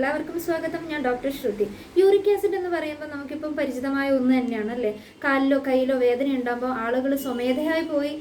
എല്ലാവർക്കും സ്വാഗതം. ഞാൻ ഡോക്ടർ ശ്രുതി. യൂറിക് ആസിഡ് എന്ന് പറയുമ്പോൾ നമുക്കിപ്പം പരിചിതമായ ഒന്ന് തന്നെയാണ് അല്ലേ? കാലിലോ കയ്യിലോ വേദന ഉണ്ടാകുമ്പോൾ ആളുകൾ സ്വമേധയായി പോയി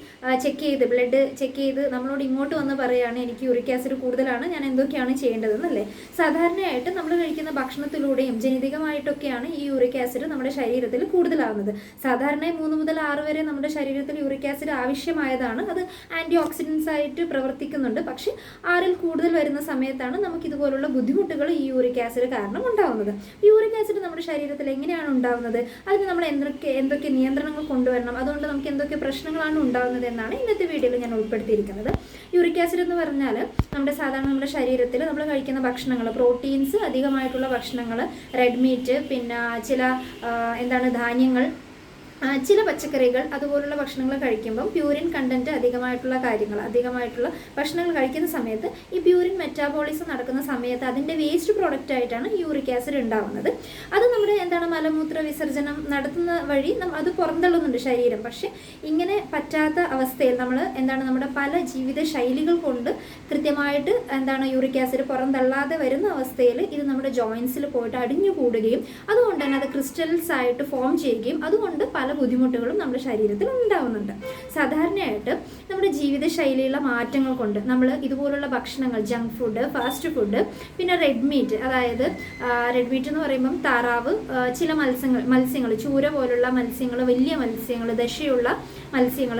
ചെക്ക് ചെയ്ത് ബ്ലഡ് ചെക്ക് ചെയ്ത് നമ്മളോട് ഇങ്ങോട്ട് വന്ന് പറയുകയാണ് എനിക്ക് യൂറിക് ആസിഡ് കൂടുതലാണ് ഞാൻ എന്തൊക്കെയാണ് ചെയ്യേണ്ടതെന്നല്ലേ സാധാരണയായിട്ട് നമ്മൾ കഴിക്കുന്ന ഭക്ഷണത്തിലൂടെയും ജനിതകമായിട്ടൊക്കെയാണ് ഈ യൂറിക് ആസിഡ് നമ്മുടെ ശരീരത്തിൽ കൂടുതലാവുന്നത്. സാധാരണ മൂന്ന് മുതൽ ആറ് വരെ നമ്മുടെ ശരീരത്തിൽ യൂറിക് ആസിഡ് ആവശ്യമായതാണ്. അത് ആന്റി ഓക്സിഡൻസ് ആയിട്ട് പ്രവർത്തിക്കുന്നുണ്ട്. പക്ഷേ ആറിൽ കൂടുതൽ വരുന്ന സമയത്താണ് നമുക്ക് ഇതുപോലുള്ള ബുദ്ധിമുട്ടുകൾ ഈ യൂറിക് ആസിഡ് കാരണം ഉണ്ടാവുന്നത്. യൂറിക് ആസിഡ് നമ്മുടെ ശരീരത്തിൽ എങ്ങനെയാണ് ഉണ്ടാവുന്നത്? അതിന് നമ്മൾ എന്തൊക്കെ എന്തൊക്കെ നിയന്ത്രണങ്ങൾ കൊണ്ടുവരണം? അതുകൊണ്ട് നമുക്ക് എന്തൊക്കെ പ്രശ്നങ്ങളാണ് ഉണ്ടാവുന്നത് എന്നാണ് ഇന്നത്തെ വീഡിയോയിൽ ഞാൻ ഉൾപ്പെടുത്തിയിരിക്കുന്നത്. യൂറിക് ആസിഡ് എന്ന് പറഞ്ഞാൽ നമ്മുടെ സാധാരണ നമ്മുടെ ശരീരത്തിൽ നമ്മൾ കഴിക്കുന്ന ഭക്ഷണങ്ങൾ പ്രോട്ടീൻസ് അധികമായിട്ടുള്ള ഭക്ഷണങ്ങൾ റെഡ് മീറ്റ് പിന്നെ ചില എന്താണ് ധാന്യങ്ങൾ ചില പച്ചക്കറികൾ അതുപോലുള്ള ഭക്ഷണങ്ങൾ കഴിക്കുമ്പം പ്യൂരിൻ കണ്ടന്റ് അധികമായിട്ടുള്ള കാര്യങ്ങൾ അധികമായിട്ടുള്ള ഭക്ഷണങ്ങൾ കഴിക്കുന്ന സമയത്ത് ഈ പ്യൂരിൻ മെറ്റാബോളിസം നടക്കുന്ന സമയത്ത് അതിന്റെ വേസ്റ്റ് പ്രോഡക്റ്റ് ആയിട്ടാണ് യൂറിക് ആസിഡ് ഉണ്ടാവുന്നത്. അത് നമ്മുടെ എന്താണ് മലമൂത്ര വിസർജനം നടത്തുന്ന വഴി അത് പുറന്തള്ളുന്നുണ്ട് ശരീരം. പക്ഷേ ഇങ്ങനെ പറ്റാത്ത അവസ്ഥയിൽ നമ്മൾ എന്താണ് നമ്മുടെ പല ജീവിത ശൈലികൾ കൊണ്ട് കൃത്യമായിട്ട് എന്താണ് യൂറിക് ആസിഡ് പുറന്തള്ളാതെ വരുന്ന അവസ്ഥയിൽ ഇത് നമ്മുടെ ജോയിൻസിൽ പോയിട്ട് അടിഞ്ഞു കൂടുകയും അതുകൊണ്ട് തന്നെ അത് ക്രിസ്റ്റൽസ് ആയിട്ട് ഫോം ചെയ്യുകയും അതുകൊണ്ട് പല ബുദ്ധിമുട്ടുകളും നമ്മുടെ ശരീരത്തിൽ ഉണ്ടാവുന്നുണ്ട്. സാധാരണയായിട്ട് നമ്മുടെ ജീവിതശൈലിയിലുള്ള മാറ്റങ്ങൾ കൊണ്ട് നമ്മൾ ഇതുപോലുള്ള ഭക്ഷണങ്ങൾ ജങ്ക് ഫുഡ് ഫാസ്റ്റ് ഫുഡ് പിന്നെ റെഡ് മീറ്റ് അതായത് റെഡ് മീറ്റ് എന്ന് പറയുമ്പം താറാവ് ചില മത്സ്യങ്ങൾ മത്സ്യങ്ങൾ ചൂര പോലുള്ള മത്സ്യങ്ങൾ വലിയ മത്സ്യങ്ങൾ ദശയുള്ള മത്സ്യങ്ങൾ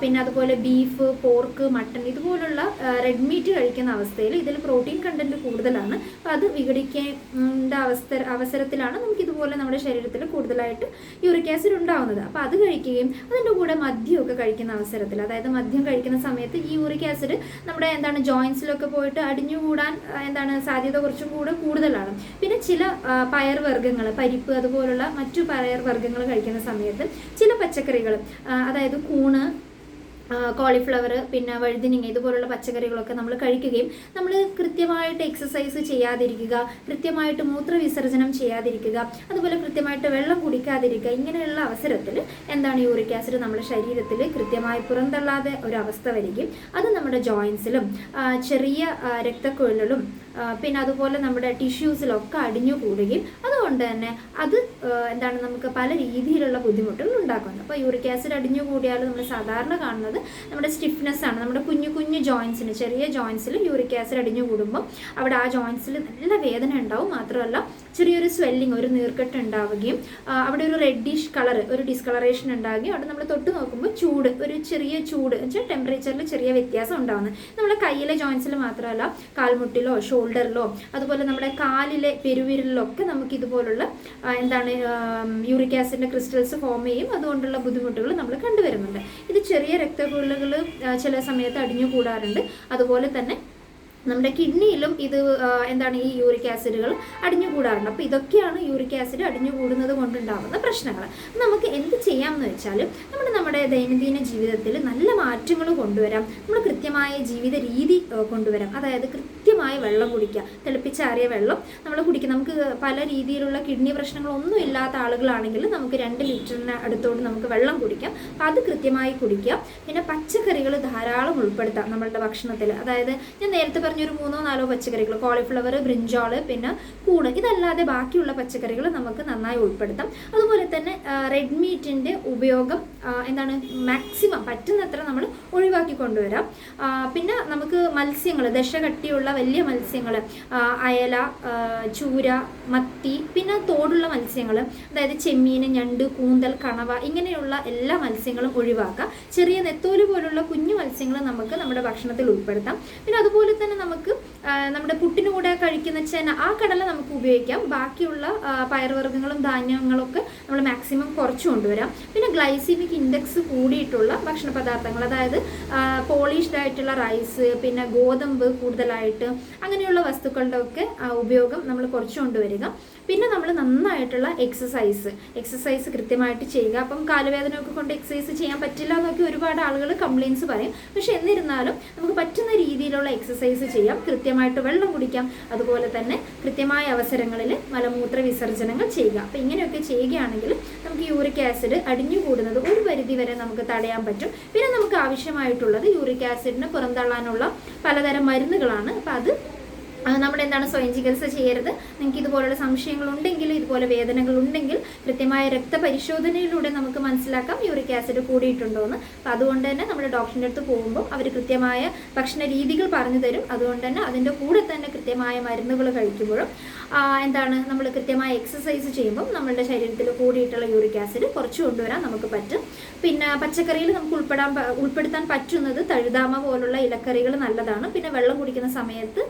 പിന്നെ അതുപോലെ ബീഫ് പോർക്ക് മട്ടൺ ഇതുപോലുള്ള റെഡ് മീറ്റ് കഴിക്കുന്ന അവസ്ഥയിൽ ഇതിൽ പ്രോട്ടീൻ കണ്ടന്റ് കൂടുതലാണ്. അപ്പോൾ അത് വിഘടിക്കേണ്ട അവസ്ഥ അവസരത്തിലാണ് നമുക്ക് ഇതുപോലെ നമ്മുടെ ശരീരത്തിൽ കൂടുതലായിട്ട് യൂറിക് ആസിഡ് ഉണ്ടാവുന്നത്. അപ്പോൾ അത് കഴിക്കുകയും അതിന്റെ കൂടെ മദ്യമൊക്കെ കഴിക്കുന്ന അവസരത്തിൽ അതായത് മദ്യം കഴിക്കുന്ന സമയത്ത് ഈ യൂറിക് ആസിഡ് നമ്മുടെ എന്താണ് ജോയിൻസിലൊക്കെ പോയിട്ട് അടിഞ്ഞു കൂടാൻ എന്താണ് സാധ്യത കുറച്ചും കൂടെ കൂടുതലാണ്. പിന്നെ ചില പയർ വർഗങ്ങൾ പരിപ്പ് അതുപോലുള്ള മറ്റു പയർ വർഗങ്ങൾ കഴിക്കുന്ന സമയത്ത് ചില പച്ചക്കറികൾ അതായത് കൂണ് കോളിഫ്ലവർ പിന്നെ വഴുതിനിങ്ങ ഇതുപോലുള്ള പച്ചക്കറികളൊക്കെ നമ്മൾ കഴിക്കുകയും നമ്മൾ കൃത്യമായിട്ട് എക്സസൈസ് ചെയ്യാതിരിക്കുക കൃത്യമായിട്ട് മൂത്രവിസർജനം ചെയ്യാതിരിക്കുക അതുപോലെ കൃത്യമായിട്ട് വെള്ളം കുടിക്കാതിരിക്കുക ഇങ്ങനെയുള്ള അവസരത്തിൽ എന്താണ് യൂറിക് ആസിഡ് നമ്മുടെ ശരീരത്തിൽ കൃത്യമായി പുറന്തള്ളാതെ ഒരു അവസ്ഥ വരികയും അത് നമ്മുടെ ജോയിൻസിലും ചെറിയ രക്തക്കൊഴിലും പിന്നെ അതുപോലെ നമ്മുടെ ടിഷ്യൂസിലൊക്കെ അടിഞ്ഞു കൂടുകയും അതുകൊണ്ട് തന്നെ അത് എന്താണ് നമുക്ക് പല രീതിയിലുള്ള ബുദ്ധിമുട്ടുകൾ ഉണ്ടാക്കുന്നത് അപ്പോൾ യൂറിക് ആസിഡ് അടിഞ്ഞു കൂടിയാൽ നമ്മൾ സാധാരണ കാണുന്നത് നമ്മുടെ സ്റ്റിഫ്നെസ് ആണ്. നമ്മുടെ കുഞ്ഞു കുഞ്ഞു ജോയിൻസിന് ചെറിയ ജോയിൻസിൽ യൂറിക് ആസിഡ് അടിഞ്ഞു കൂടുമ്പോൾ അവിടെ ആ ജോയിൻസിൽ നല്ല വേദന ഉണ്ടാവും. മാത്രമല്ല ചെറിയൊരു സ്വെല്ലിങ് ഒരു നീർക്കെട്ട് ഉണ്ടാവുകയും അവിടെ ഒരു റെഡിഷ് കളർ ഒരു ഡിസ്കളറേഷൻ ഉണ്ടാവുകയും അവിടെ നമ്മൾ തൊട്ട് നോക്കുമ്പോൾ ചൂട് ഒരു ചെറിയ ചൂട് വെച്ചാൽ ടെമ്പറേച്ചറിൽ ചെറിയ വ്യത്യാസം ഉണ്ടാവുന്നത് നമ്മുടെ കയ്യിലെ ജോയിൻസിൽ മാത്രമല്ല കാൽമുട്ടിലോ ഷോൾഡറിലോ അതുപോലെ നമ്മുടെ കാലിലെ പെരുവിരലിലോ ഒക്കെ നമുക്ക് ഇതുപോലുള്ള ആ, എന്താണ് യൂറിക് ആസിഡിന്റെ ക്രിസ്റ്റൽസ് ഫോം ചെയ്യും. അതുകൊണ്ടുള്ള ബുദ്ധിമുട്ടുകൾ നമ്മൾ കണ്ടുവരുന്നുണ്ട്. ഇത് ചെറിയ രക്തക്കുഴലുകൾ ചില സമയത്ത് അടിഞ്ഞു കൂടാറുണ്ട് അതുപോലെ തന്നെ നമ്മുടെ കിഡ്നിയിലും ഇത് എന്താണ് ഈ യൂറിക് ആസിഡുകൾ അടിഞ്ഞു കൂടാറുണ്ട് അപ്പോൾ ഇതൊക്കെയാണ് യൂറിക് ആസിഡ് അടിഞ്ഞു കൂടുന്നത് കൊണ്ടുണ്ടാകുന്ന പ്രശ്നങ്ങൾ നമുക്ക് എന്ത് ചെയ്യാമെന്ന് വെച്ചാൽ നമ്മൾ നമ്മുടെ ദൈനംദിന ജീവിതത്തിൽ നല്ല മാറ്റങ്ങൾ കൊണ്ടുവരാം. നമ്മൾ കൃത്യമായ ജീവിത രീതി കൊണ്ടുവരാം. അതായത് കൃത്യമായ വെള്ളം കുടിക്കുക. തിളപ്പിച്ചാറിയ വെള്ളം നമ്മൾ കുടിക്കുക. നമുക്ക് പല രീതിയിലുള്ള കിഡ്നി പ്രശ്നങ്ങളൊന്നും ഇല്ലാത്ത ആളുകളാണെങ്കിൽ നമുക്ക് രണ്ട് ലിറ്ററിന് അടുത്തോട്ട് നമുക്ക് വെള്ളം കുടിക്കാം. അത് കൃത്യമായി കുടിക്കുക. പിന്നെ പച്ചക്കറികൾ ധാരാളം ഉൾപ്പെടുത്താം നമ്മളുടെ ഭക്ഷണത്തിൽ. അതായത് ഞാൻ നേരത്തെ പറഞ്ഞൊരു മൂന്നോ നാലോ പച്ചക്കറികൾ കോളിഫ്ലവർ ബ്രിഞ്ചോൾ പിന്നെ കൂണ് ഇതല്ലാതെ ബാക്കിയുള്ള പച്ചക്കറികൾ നമുക്ക് നന്നായി ഉൾപ്പെടുത്താം. അതുപോലെ തന്നെ റെഡ് മീറ്റിന്റെ ഉപയോഗം എന്താണ് മാക്സിമം പറ്റുന്നത്ര നമ്മൾ ഒഴിവാക്കി കൊണ്ടുവരാം. പിന്നെ നമുക്ക് മത്സ്യങ്ങൾ ദശകട്ടിയുള്ള വലിയ മത്സ്യങ്ങൾ അയല ചൂര മത്തി പിന്നെ തോടുള്ള മത്സ്യങ്ങൾ അതായത് ചെമ്മീൻ ഞണ്ട് കൂന്തൽ കണവ ഇങ്ങനെയുള്ള എല്ലാ മത്സ്യങ്ങളും ഒഴിവാക്കാം. ചെറിയ നെത്തോൽ പോലുള്ള കുഞ്ഞു മത്സ്യങ്ങൾ നമുക്ക് നമ്മുടെ ഭക്ഷണത്തിൽ ഉൾപ്പെടുത്താം. പിന്നെ അതുപോലെ തന്നെ നമുക്ക് നമ്മുടെ പുട്ടിന് കൂടെ കഴിക്കുന്ന ചെന ആ കടല നമുക്ക് ഉപയോഗിക്കാം. ബാക്കിയുള്ള പയർവർഗങ്ങളും ധാന്യങ്ങളൊക്കെ നമ്മൾ മാക്സിമം കുറച്ച് കൊണ്ടുവരാം. പിന്നെ ഗ്ലൈസിമിക് ഇൻഡെക്സ് കൂടിയിട്ടുള്ള ഭക്ഷണ പദാർത്ഥങ്ങൾ അതായത് പോളിഷ്ഡ് ആയിട്ടുള്ള റൈസ് പിന്നെ ഗോതമ്പ് കൂടുതലായിട്ട് അങ്ങനെയുള്ള വസ്തുക്കളുടെ ഒക്കെ ഉപയോഗം നമ്മൾ കുറച്ച് കൊണ്ടുവരിക. പിന്നെ നമ്മൾ നന്നായിട്ടുള്ള എക്സസൈസ് എക്സസൈസ് കൃത്യമായിട്ട് ചെയ്യുക. അപ്പം കാലുവേദനയൊക്കെ കൊണ്ട് എക്സസൈസ് ചെയ്യാൻ പറ്റില്ല എന്നൊക്കെ ഒരുപാട് ആളുകൾ കംപ്ലയിൻസ് പറയും. പക്ഷെ എന്നിരുന്നാലും നമുക്ക് പറ്റുന്ന രീതിയിലുള്ള എക്സസൈസ് ചെയ്യാം. കൃത്യമായിട്ട് വെള്ളം കുടിക്കാം. അതുപോലെ തന്നെ കൃത്യമായ അവസരങ്ങളിൽ മലമൂത്ര വിസർജനങ്ങൾ ചെയ്യുക. അപ്പം ഇങ്ങനെയൊക്കെ ചെയ്യുകയാണെങ്കിൽ നമുക്ക് യൂറിക് ആസിഡ് അടിഞ്ഞു കൂടുന്നത് ഒരു പരിധി വരെ നമുക്ക് തടയാൻ പറ്റും. പിന്നെ നമുക്ക് ആവശ്യമായിട്ടുള്ളത് യൂറിക് ആസിഡിന് പുറന്തള്ളാനുള്ള പലതരം മരുന്നുകളാണ്. അപ്പം അത് നമ്മൾ എന്താണ് സ്വയം ചികിത്സ ചെയ്യരുത്. നിങ്ങൾക്ക് ഇതുപോലുള്ള സംശയങ്ങളുണ്ടെങ്കിൽ ഇതുപോലെ വേദനകൾ ഉണ്ടെങ്കിൽ കൃത്യമായ രക്തപരിശോധനയിലൂടെ നമുക്ക് മനസ്സിലാക്കാം. യൂറിക് ആസിഡ് കൂടിയിട്ടുണ്ടോ എന്ന്. അപ്പം അതുകൊണ്ട് തന്നെ നമ്മൾ ഡോക്ടറിന്റെ അടുത്ത് പോകുമ്പോൾ അവർ കൃത്യമായ ഭക്ഷണ രീതികൾ പറഞ്ഞു തരും. അതുകൊണ്ട് തന്നെ അതിന്റെ കൂടെ തന്നെ കൃത്യമായ മരുന്നുകൾ കഴിക്കുമ്പോഴും എന്താണ് നമ്മൾ കൃത്യമായ എക്സസൈസ് ചെയ്യുമ്പോൾ നമ്മളുടെ ശരീരത്തിൽ കൂടിയിട്ടുള്ള യൂറിക് ആസിഡ് കുറച്ച് കൊണ്ടുവരാൻ നമുക്ക് പറ്റും. പിന്നെ പച്ചക്കറിയിൽ നമുക്ക് ഉൾപ്പെടാൻ ഉൾപ്പെടുത്താൻ പറ്റുന്നത് തഴുതാമ പോലുള്ള ഇലക്കറികൾ നല്ലതാണ്. പിന്നെ വെള്ളം കുടിക്കുന്ന സമയത്ത്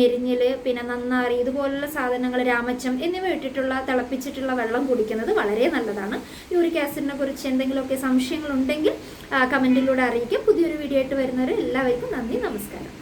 ഞെരിഞ്ഞിൽ പിന്നെ നന്നാറി ഇതുപോലുള്ള സാധനങ്ങൾ രാമച്ചം എന്നിവ ഇട്ടിട്ടുള്ള തിളപ്പിച്ചിട്ടുള്ള വെള്ളം കുടിക്കുന്നത് വളരെ നല്ലതാണ്. യൂറിക് ആസിഡിനെ കുറിച്ച് എന്തെങ്കിലുമൊക്കെ സംശയങ്ങളുണ്ടെങ്കിൽ കമന്റിലൂടെ അറിയിക്കാം. പുതിയൊരു വീഡിയോ ആയിട്ട് വരുന്നവരെ എല്ലാവർക്കും നന്ദി നമസ്കാരം.